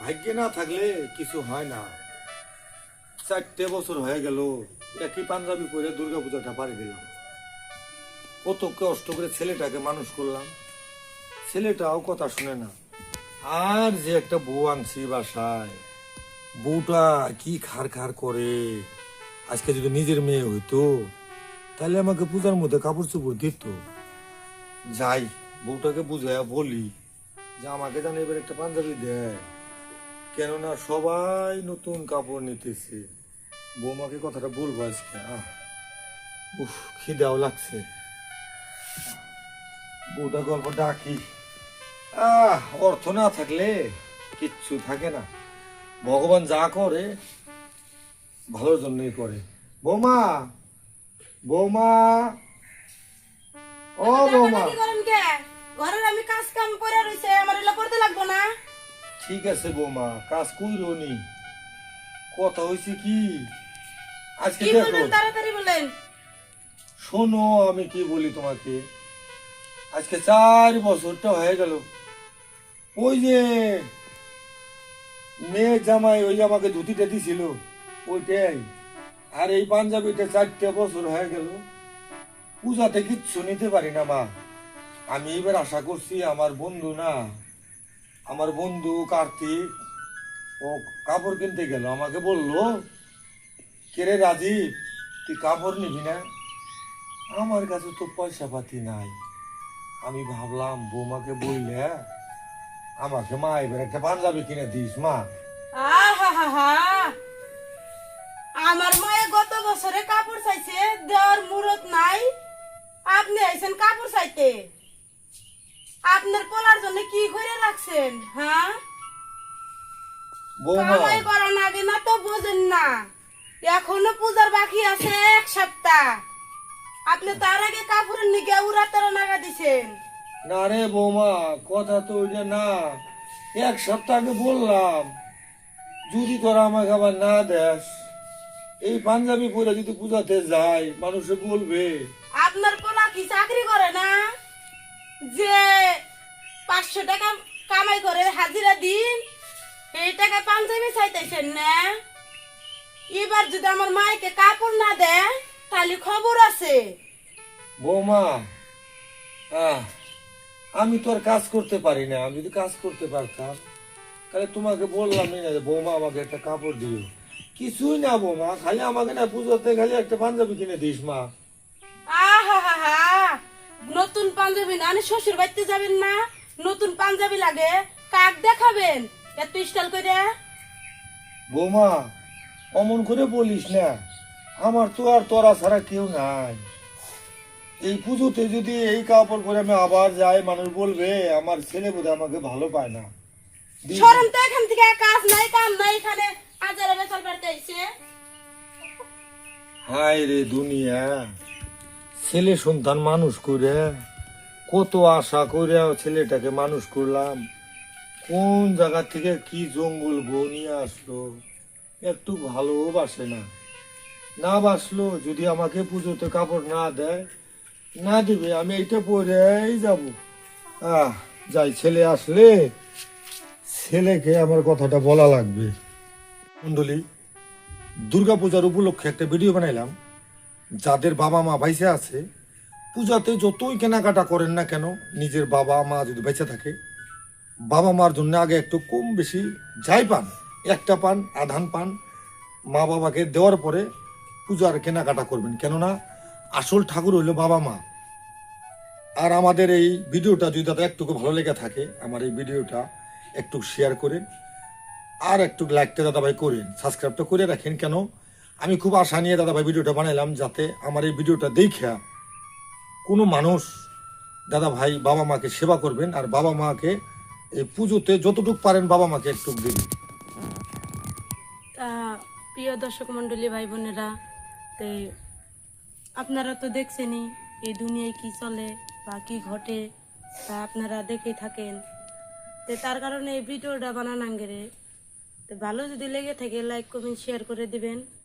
ভাগ্যে না থাকলে কিছু হয় না। চারটে বছর হয়ে গেল একই পাঞ্জাবি পরে দুর্গা পূজাটা পাড়ি দিলাম কত কষ্ট করে ছেলেটাকে মানুষ করলাম। ছেলেটাও কথা শুনে না। আর যে একটা বউ আনছি বাসায়, বউটা কি খার খার করে। আজকে যদি নিজের মেয়ে হইতো, তাহলে আমাকে পূজার মধ্যে কাপড় চোপড় দিত। যাই, বউটাকে বুঝাইয়া বলি। যে আমাকে জানি এবার একটা পাঞ্জাবি দেয়। কেননা সবাই নতুন কাপড় নিতেছে। বৌমাকে কথাটা বলব আজকে। আহ উফ খিদাও লাগছে। বউটা গল্প ডাকি। আহ অর্থ না থাকলে কিচ্ছু থাকে না। ভগবান যা করে ভালোর জন্যই করে। বৌমা বৌমা। ও বৌমা। ঘরের আমি কাজ কাম করে রইছে আমার করতে লাগবো না। ঠিক আছে বৌমা কাজ কইরো নি। কথা হয়েছে কি? আজকে কি দেখো। তাড়াতাড়ি বলেন। শোনো আমি কি বলি তোমাকে? আজকে চার বছরটা হয়ে গেল। ওই যে মেয়ে জামাই ওই যে আমাকে ধুতিটা দিছিল ওইটাই। আর এই পাঞ্জাবিটা চারটে বছর হয়ে গেল। পূজাতে কিচ্ছু নিতে পারি না মা। আমি এবার আশা করছি আমার বন্ধু না, আমার বন্ধু কার্তিক, ও কাপড় কিনতে গেল। আমাকে বলল কেরে রাজীব, তুই কাপড় নিবি না? আমার কাছে তো পয়সা পাতি নাই। আমি ভাবলাম, বৌমাকে বললে, আমাকে মা এবার একটা পাঞ্জাবি কিনে দিস, মা। আমার মায়ে গত বছরে কাপড় চাইছে, দেওয়ার মুরত নাই। আপনি আইছেন কাপড় চাইতে। আপনার পোলার জন্য কি করে রাখছেন হ্যাঁ? কামাই আগে না তো বোঝেন না। এখনও পূজার বাকি আছে এক সপ্তাহ। আপনি তার আগে কাপড়ের নিগে নাগা দিছেন। না রে বৌমা কথা তো ওইটা না। এক সপ্তাহ আগে বললাম যদি তোরা আমাকে আবার না দেস এই পাঞ্জাবি পরে যদি পূজাতে যাই মানুষে বলবে। আপনার পোলা কি চাকরি করে না? যে পাঁচশো টাকা কামাই করে হাজিরা দিন এই টাকা পাঞ্জাবি চাইতেছেন না? এবার যদি আমার মাইকে কাপড় না দেয় তাহলে খবর আছে। বৌমা আমি তো আর কাজ করতে পারি না আমি যদি কাজ করতে পারতাম তাহলে তোমাকে বললামই না যে বৌমা আমাকে একটা কাপড় দিও। কিছুই না বৌমা খালি আমাকে না পুজোতে খালি একটা পাঞ্জাবি কিনে দিস মা। আহা নতুন পাঞ্জাবি না আমি শ্বশুর বাড়িতে যাবেন না। নতুন পাঞ্জাবি লাগে কাক দেখাবেন? এত স্টাইল করে বৌমা অমন করে বলিস না। আমার তো আর তোরা ছাড়া কেউ নাই। এই পুজোতে যদি এই কাপড় পরে আমি আবার যাই মানুষ বলবে আমার ছেলে বোধ আমাকে ভালো পায় না। দি- তো এখান থেকে কাজ নাই কাম নাই এখানে হাজারে বেতন বাড়তে আইছে। হায় রে দুনিয়া। ছেলে সন্তান মানুষ করে, কত আশা করে ছেলেটাকে মানুষ করলাম। কোন জায়গা থেকে কি জঙ্গল বউ নিয়ে আসলো, একটু ভালোবাসে না। না বাসলো, যদি আমাকে পুজোতে কাপড় না দেয়, না দিবে, আমি এইটা পরেই যাব। আহ, যাই ছেলে আসলে, ছেলেকে আমার কথাটা বলা লাগবে। কুণ্ডলী দুর্গাপূজার উপলক্ষে একটা ভিডিও বানাইলাম। যাদের বাবা মা বাইসে আছে, পূজাতে যতই কেনাকাটা করেন না কেন, নিজের বাবা মা যদি বেঁচে থাকে, বাবা মার জন্য আগে একটু কম বেশি যাই পান, একটা পান, আধান পান, মা বাবাকে দেওয়ার পরে পূজার কেনাকাটা করবেন। কেননা আসল ঠাকুর হইল বাবা মা। আর আমাদের এই ভিডিওটা যদি দাদা একটুকু ভালো লেগে থাকে, আমার এই ভিডিওটা একটু শেয়ার করেন, আর একটু লাইকটা দাদা ভাই করেন সাবস্ক্রাইবটা করে রাখেন কেন? আমি খুব আশা নিয়ে দাদা ভাই ভিডিওটা বানাইলাম যাতে আমার এই ভিডিওটা দেখা কোনো মানুষ দাদা ভাই বাবা মাকে সেবা করবেন আর বাবা মাকে এই পুজোতে যতটুকু পারেন বাবা মাকে একটু দিবেন তা প্রিয় দর্শক মন্ডলী ভাই বোনেরা, তে আপনারা তো দেখছেনই এই দুনিয়ায় কি চলে বা কি ঘটে তা আপনারা দেখেই থাকেন। তো তার কারণে এই ভিডিওটা বানান আঙ্গেরে। তো ভালো যদি লেগে থাকে লাইক কমেন্ট শেয়ার করে দিবেন।